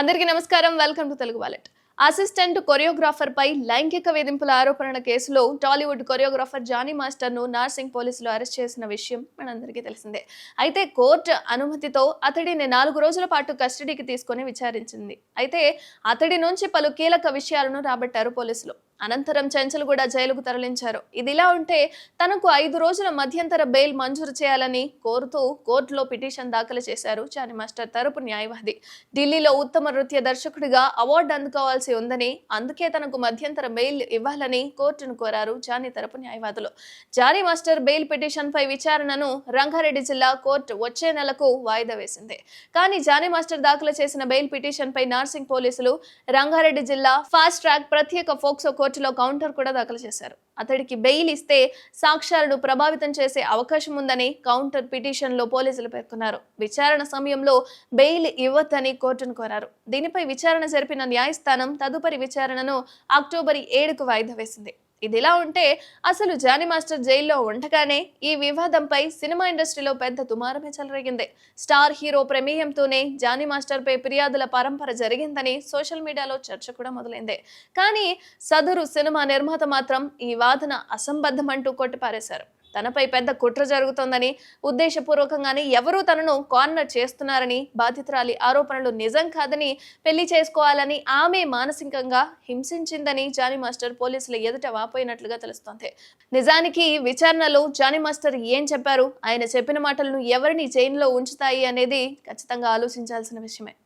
అందరికీ నమస్కారం. Welcome to Telugu wallet. Assistant choreographer పై లైంగిక వేధింపుల ఆరోపణల కేసులో టాలీవుడ్ కొరియోగ్రాఫర్ జానీ మాస్టర్ను నార్సింగ్ పోలీసులు అరెస్ట్ చేసిన విషయం మనందరికీ తెలిసిందే. అయితే కోర్టు అనుమతితో అతడిని నాలుగు రోజుల పాటు కస్టడీకి తీసుకొని విచారించింది. అయితే అతడి నుంచి పలు కీలక విషయాలను రాబట్టారు పోలీసులు. అనంతరం చెంచల్గూడ జైలుకు తరలించారు. ఇదిలా ఉంటే తనకు ఐదు రోజుల మధ్యంతర బెయిల్ మంజూరు చేయాలని కోరుతూ కోర్టులో పిటిషన్ దాఖలు చేశారు చాని మాస్టర్ తరపు న్యాయవాది. ఢిల్లీలో ఉత్తమ నృత్య దర్శకుడిగా అవార్డు అందుకోవాల్సి ఉందని అందుకే తనకు మధ్యంతర బెయిల్ ఇవ్వాలని కోర్టును కోరారు జానీ తరపు న్యాయవాదులు. జానీ మాస్టర్ బెయిల్ పిటిషన్ పై విచారణను రంగారెడ్డి జిల్లా కోర్టు వచ్చే నెలకు వాయిదా వేసింది. కానీ జానీ మాస్టర్ దాఖలు చేసిన బెయిల్ పిటిషన్ పై నార్సింగ్ పోలీసులు రంగారెడ్డి జిల్లా ఫాస్ట్ ట్రాక్ ప్రత్యేక ఫోక్సో కోర్టులో కౌంటర్ కూడా దాఖలు చేశారు. అతడికి బెయిల్ ఇస్తే సాక్ష్యాలను ప్రభావితం చేసే అవకాశం ఉందని కౌంటర్ పిటిషన్లో పోలీసులు పేర్కొన్నారు. విచారణ సమయంలో బెయిల్ ఇవ్వద్దని కోర్టును కోరారు. దీనిపై విచారణ జరిపిన న్యాయస్థానం తదుపరి విచారణను అక్టోబర్ ఏడుకు వాయిదా వేసింది. ఇదిలా ఉంటే అసలు జానీ మాస్టర్ జైల్లో ఉండగానే ఈ వివాదంపై సినిమా ఇండస్ట్రీలో పెద్ద తుమారమే చెలరేగింది. స్టార్ హీరో ప్రమేయంతోనే జానీ మాస్టర్ పై ఫిర్యాదుల పరంపర జరిగిందని సోషల్ మీడియాలో చర్చ కూడా మొదలైంది. కానీ సదరు సినిమా నిర్మాత మాత్రం ఈ వాదన అసంబద్ధమంటూ కొట్టిపారేశారు. తనపై పెద్ద కుట్ర జరుగుతోందని ఉద్దేశపూర్వకంగానే ఎవరూ తనను కార్నర్ చేస్తున్నారని బాధితురాలి ఆరోపణలు నిజం కాదని పెళ్ళి చేసుకోవాలని ఆమె మానసికంగా హింసించిందని జానీ మాస్టర్ పోలీసుల ఎదుట వాపోయినట్లుగా తెలుస్తోంది. నిజానికి విచారణలో జానీ మాస్టర్ ఏం చెప్పారు? ఆయన చెప్పిన మాటలను ఎవరిని జైల్లో ఉంచుతాయి అనేది ఖచ్చితంగా ఆలోచించాల్సిన విషయమే.